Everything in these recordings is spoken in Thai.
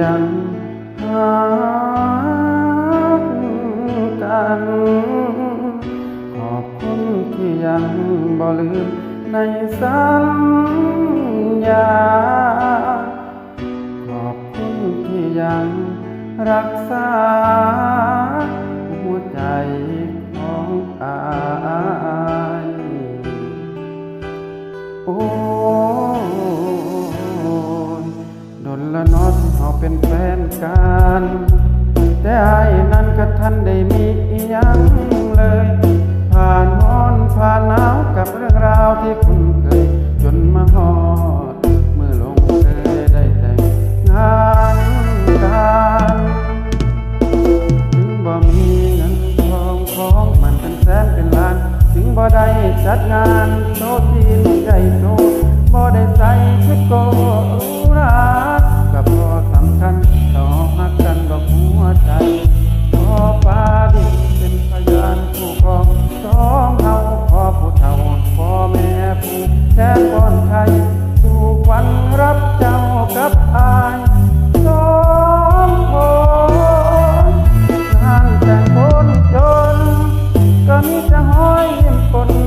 ยังหากกัน ขอบคุณที่ยังบ่ลืมในสัญญา ขอบคุณที่ยังรักษา หัวใจของอาย โอ้ นเนอที่เขาเป็นแฟนกันแต่ไอ้นั้นก็ทันได้มีอิหยังเลย ผ่านร้อนผ่านหนาวกับเรื่องราวที่คุณเคย จนมาฮอดเมื่อลงเคยได้แต่งงานกันถึงบ่มีเงินทองของมันเป็นแสนเป็นล้าน ถึงบ่ได้จัดงานโตะที่ใหญ่โตบ่ได้ใส่ชุดโกรา อยยังปน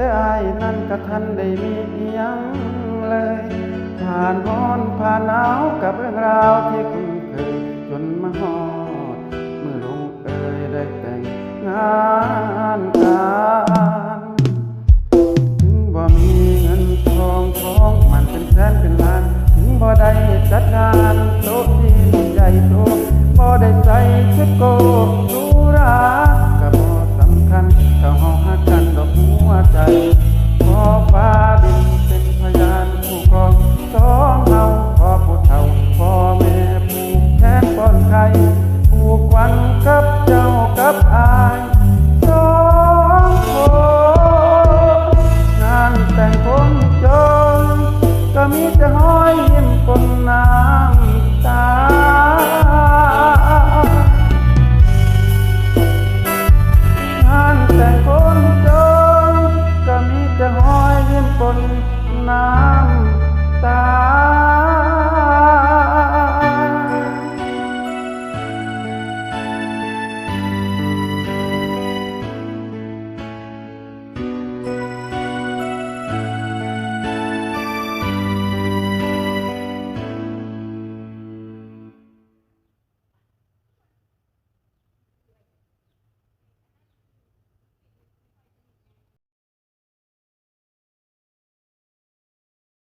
แต่อายนั้นกระทันได้มีอียังเลย ผ่านร้อนผ่านหนาวกับเรื่องราวที่คุ้นเคยจนมาฮอดเมื่อลงเอยได้แต่งงานกันถึงบ่มีเงินทองทองมันเป็นแสนเป็นล้าน ถึงบ่ได้จัดงานโต๊ะที่ใหญ่โตบ่ได้ใส่ชุดโก ของเฮาพอผู้เฒ่าพ่อแม่ผูกแทนปอนไข่ผูกวันกับเจ้ากับอายสองคนงานแต่งคนจนก็มีแต่ห้อยยิ้มปนน้ำตา